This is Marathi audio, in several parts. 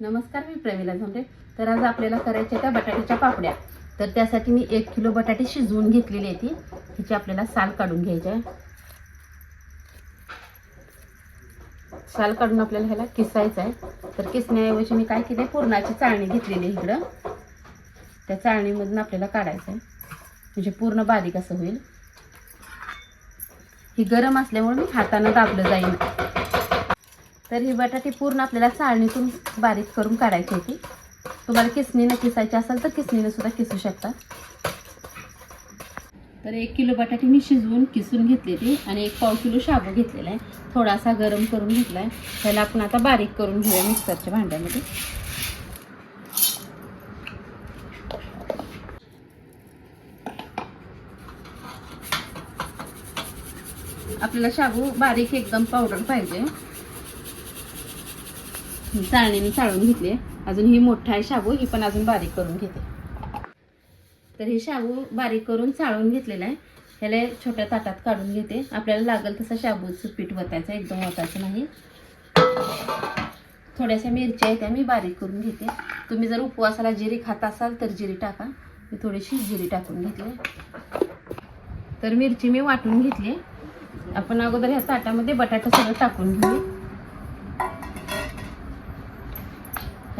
नमस्कार मी प्रमिला झांबरे. तर आज आपल्याला करायच्या त्या बटाट्याच्या पापड्या. तर त्यासाठी मी एक किलो बटाटे शिजवून घेतलेली आहे ती हिची आपल्याला साल काढून घ्यायची आहे. साल काढून आपल्याला ह्याला किसायचं आहे. तर किसण्याऐवजी मी काय केलं पूर्णाची चाळणी घेतलेली आहे इकडं. त्या चाळणीमधून आपल्याला काढायचं आहे. म्हणजे पूर्ण बारीक असं होईल. ही गरम असल्यामुळे मी हातानं दाबलं जाईल. तर ही बटाटे पूर्ण आपल्याला चाळणीतून बारीक करून काढायची होती. तुम्हाला किसणीनं किसायची असेल तर किसणीनं सुद्धा किसू शकता. तर एक किलो बटाटे मी शिजवून किसून घेतली होती आणि एक पाव किलो शाबू घेतलेला आहे. थोडासा गरम करून घेतला आहे त्याला आपण आता बारीक करून घेऊया मिक्सरच्या भांड्यामध्ये. आपल्याला शाबू बारीक एकदम पावडर पाहिजे. चाळणीने चाळून घेतली. अजून ही मोठा आहे शाबू ही पण अजून बारीक करून घेते. तर हे शाबू बारीक करून चाळून घेतलेला आहे. ह्याला छोट्या ताटात काढून घेते. आपल्याला लागेल तसं शाबूचं पीठ वतायचं एकदम वतायचं नाही. थोड्याशा मिरच्या आहेत त्या मी बारीक करून घेते. तुम्ही जर उपवासाला जिरी खात असाल तर जिरी टाका. मी थोडीशी जिरी टाकून घेतली. तर मिरची मी वाटून घेतली. आपण अगोदर ह्या ताटामध्ये बटाटा सगळं टाकून घेऊ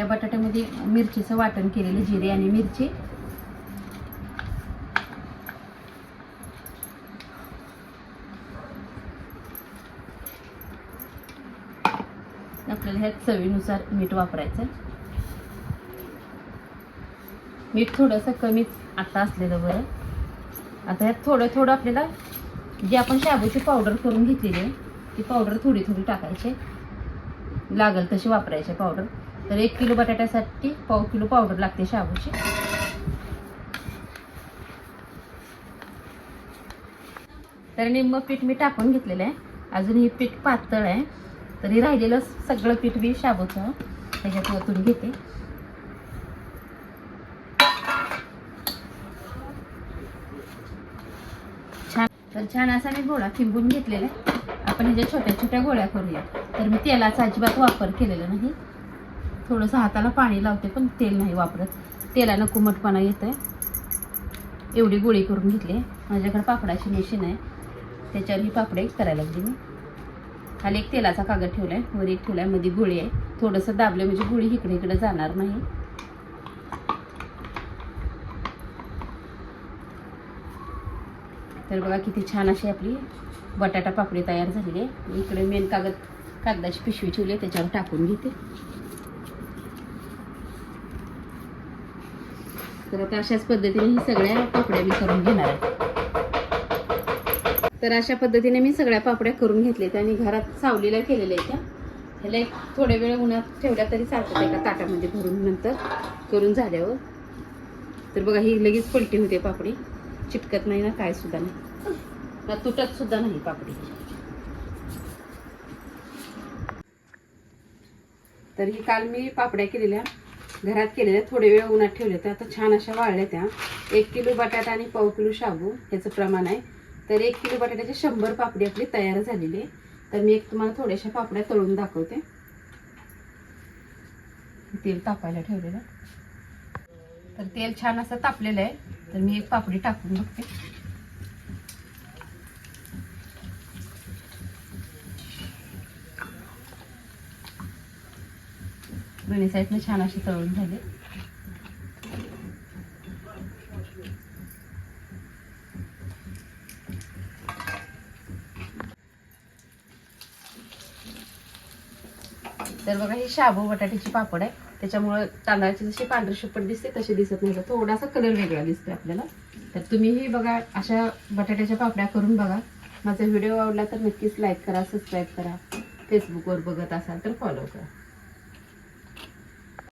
या बटाट्यामध्ये मिरचीचं वाटण केलेलं जिरे आणि मिरची. आपल्याला ह्या चवीनुसार मीठ वापरायचं मीठ थोडंसं कमीच आता असलेलं बरं. आता ह्यात थोडं थोडं आपल्याला जी आपण शाबूची पावडर करून घेतलेली आहे ती पावडर थोडी थोडी टाकायची. लागल तशी वापरायची पावडर. तर एक किलो बटाट्यासाठी पाव किलो पावडर लागते शाबूची. तर निम्म पीठ मी टाकून घेतलेलं आहे. अजून हे पीठ पातळ आहे. तरी राहिलेलं सगळं पीठ मी शाबूचं त्याच्यात ओतून घेते. छान. तर छान असा मी गोळा किंबून घेतलेला आहे. आपण ह्याच्या छोट्या छोट्या गोळ्या करूया तर मी तेलाचा अजिबात वापर केलेला नाही. थोडंसं हाताला पाणी लावते पण तेल नाही वापरत. तेलानं कुमटपणा येतं आहे एवढी गोळी करून घेतली. आहे माझ्याकडे पापडाची मशीन आहे. त्याच्यावर ही पापडे करायला लागली मी. खाली एक तेलाचा कागद ठेवला आहे वर एक ठेवला आहे मध्ये गोळी आहे. थोडंसं दाबलं म्हणजे गोळी इकडे इकडे जाणार नाही. तर बघा किती छान अशी आपली बटाटा पापडी तयार झालेली आहे. इकडे मेन कागद कागदाची पिशवी ठेवली आहे. त्याच्यावर टाकून घेते. तर आता अशाच पद्धतीने ही सगळ्या पापड्या मी करून घेणार आहे. तर अशा पद्धतीने मी सगळ्या पापड्या करून घेतल्या आणि घरात सावलीला केलेल्या आहेत त्या. ह्याला एक थोड्या वेळ उन्हात ठेवल्या तरी चालतात एका ताटामध्ये भरून नंतर करून झाल्यावर. तर बघा ही लगेच पलटी होते पापडी. चिटकत नाही ना काय सुद्धा नाही. ना तुटत सुद्धा नाही पापडी. तर ही काल मी पापड्या केलेल्या. घरात केलेल्या थोडे वेळ उन्हात ठेवले तर आता छान अशा वाळल्या त्या. एक किलो बटाटा आणि पाव किलो शाबू ह्याचं प्रमाण आहे. तर एक किलो बटाट्याचे शंभर पापडी आपली तयार झालेली आहे. तर मी एक तुम्हाला थोड्याशा पापड्या तळून दाखवते. तेल तापायला ठेवलेलं. तर तेल छान असं तापलेलं आहे. तर मी एक पापडी टाकून बघते. दोन्ही साईडने छान अशी तळून झाले. तर बघा हे शाबू बटाट्याची पापड आहे. त्याच्यामुळं तांदळाची जशी पांढरी शुपट दिसते तशी दिसत नाही. थोडासा कलर वेगळा दिसतोय आपल्याला. तर तुम्हीही बघा अशा बटाट्याच्या पापड्या करून बघा. माझा व्हिडिओ आवडला तर नक्कीच लाईक करा सबस्क्राईब करा. फेसबुकवर बघत असाल तर फॉलो करा.